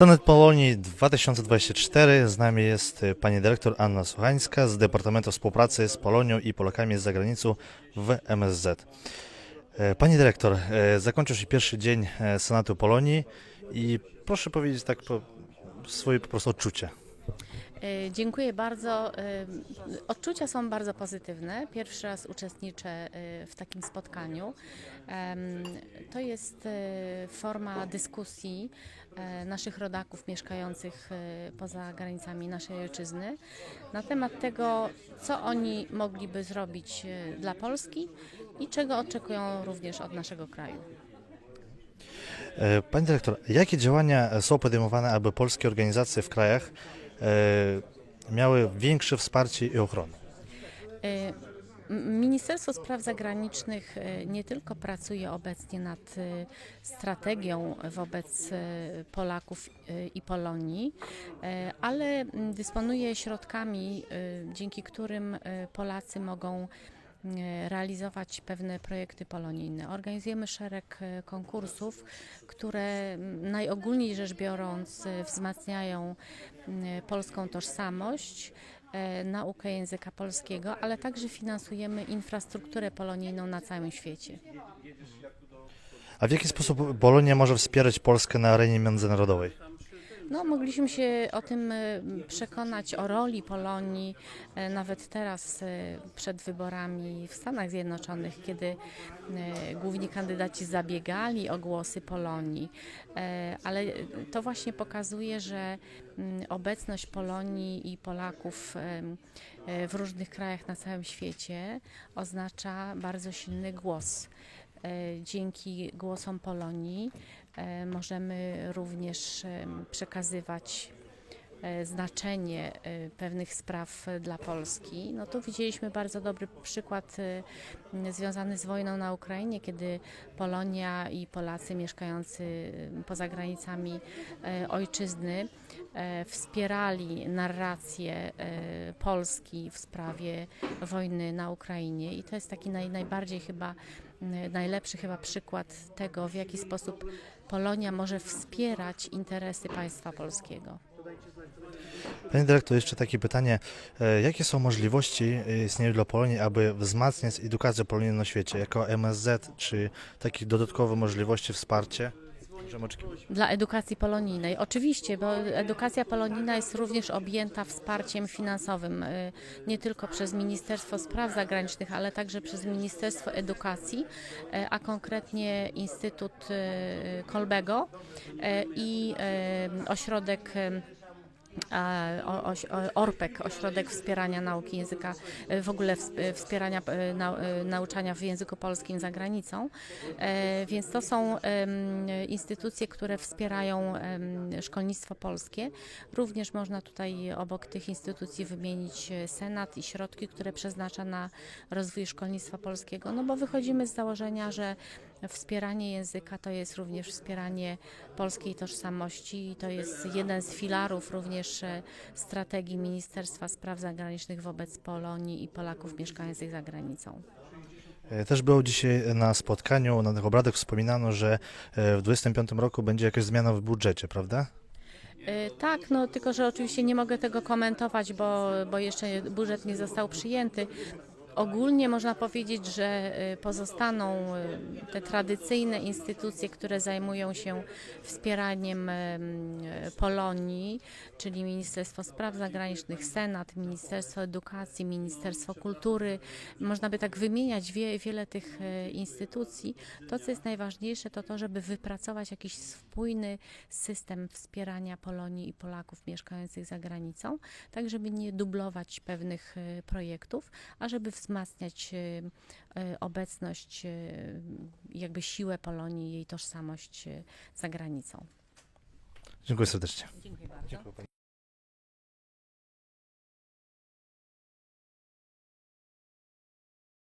Sonet Polonii 2024. Z nami jest e, pani dyrektor Anna Sochańska z Departamentu Współpracy z Polonią i Polakami z zagranicy w MSZ. E, Pani dyrektor, e, zakończył się pierwszy dzień Senatu Polonii i proszę powiedzieć tak po swoje po prostu odczucie. E, Dziękuję bardzo. E, Odczucia są bardzo pozytywne. Pierwszy raz uczestniczę e, w takim spotkaniu. To jest forma dyskusji naszych rodaków mieszkających poza granicami naszej ojczyzny na temat tego, co oni mogliby zrobić dla Polski i czego oczekują również od naszego kraju. E, Pani dyrektor, jakie działania są podejmowane, aby polskie organizacje w krajach miały większe wsparcie i ochronę? E, Ministerstwo Spraw Zagranicznych e, nie tylko pracuje obecnie nad e, strategią wobec e, Polaków e, i Polonii, e, ale dysponuje środkami, e, dzięki którym e, Polacy mogą e, realizować pewne projekty polonijne. Organizujemy szereg e, konkursów, które najogólniej rzecz biorąc e, wzmacniają polską tożsamość, e, naukę języka polskiego, ale także finansujemy infrastrukturę polonijną na całym świecie. A w jaki sposób Polonia może wspierać Polskę na arenie międzynarodowej? No, mogliśmy się o tym e, przekonać, o roli Polonii, e, nawet teraz e, przed wyborami w Stanach Zjednoczonych, kiedy e, główni kandydaci zabiegali o głosy Polonii. Ale to właśnie pokazuje, że mm, obecność Polonii i Polaków w różnych krajach na całym świecie oznacza bardzo silny głos. E, Dzięki głosom Polonii e, możemy również em, przekazywać e, znaczenie e, pewnych spraw e, dla Polski. No tu widzieliśmy bardzo dobry przykład e, związany z wojną na Ukrainie, kiedy Polonia i Polacy mieszkający e, poza granicami e, ojczyzny e, wspierali narrację e, Polski w sprawie wojny na Ukrainie i to jest taki naj, najbardziej chyba najlepszy chyba przykład tego, w jaki sposób Polonia może wspierać interesy państwa polskiego. Panie dyrektor, jeszcze takie pytanie. E, Jakie są możliwości e, istnieją dla Polonii, aby wzmacniać edukację polonijną na świecie? Jako MSZ, czy takie dodatkowe możliwości, wsparcie? Dla edukacji polonijnej. Oczywiście, bo edukacja polonijna jest również objęta wsparciem finansowym y, nie tylko przez Ministerstwo Spraw Zagranicznych, ale także przez Ministerstwo Edukacji, y, a konkretnie Instytut y, Kolbego i ośrodek ORPEK, Ośrodek Wspierania Nauki Języka, w ogóle ws- wspierania nau, y, nauczania w języku polskim za granicą. E, Więc to są instytucje, które wspierają szkolnictwo polskie. Również można tutaj obok tych instytucji wymienić e, Senat i środki, które przeznacza na rozwój szkolnictwa polskiego, no bo wychodzimy z założenia, że wspieranie języka to jest również wspieranie polskiej tożsamości i to jest jeden z filarów również e, strategii Ministerstwa Spraw Zagranicznych wobec Polonii i Polaków mieszkających za granicą. E, Też było dzisiaj na spotkaniu, na tych obradach wspominano, że e, w 2025 roku będzie jakaś zmiana w budżecie, prawda? Tak, no tylko że oczywiście nie mogę tego komentować, bo, bo jeszcze budżet nie został przyjęty. Ogólnie można powiedzieć, że y, pozostaną y, te tradycyjne instytucje, które zajmują się wspieraniem em, Polonii, czyli Ministerstwo Spraw Zagranicznych, Senat, Ministerstwo Edukacji, Ministerstwo Kultury. Można by tak wymieniać wie, wiele tych instytucji. To, co jest najważniejsze, to to, żeby wypracować jakiś spójny system wspierania Polonii i Polaków mieszkających za granicą, tak żeby nie dublować pewnych projektów, a żeby wzmacniać e, e, obecność, e, jakby siłę Polonii i jej tożsamość za granicą. Dziękuję serdecznie. Dziękuję bardzo. Dziękuję.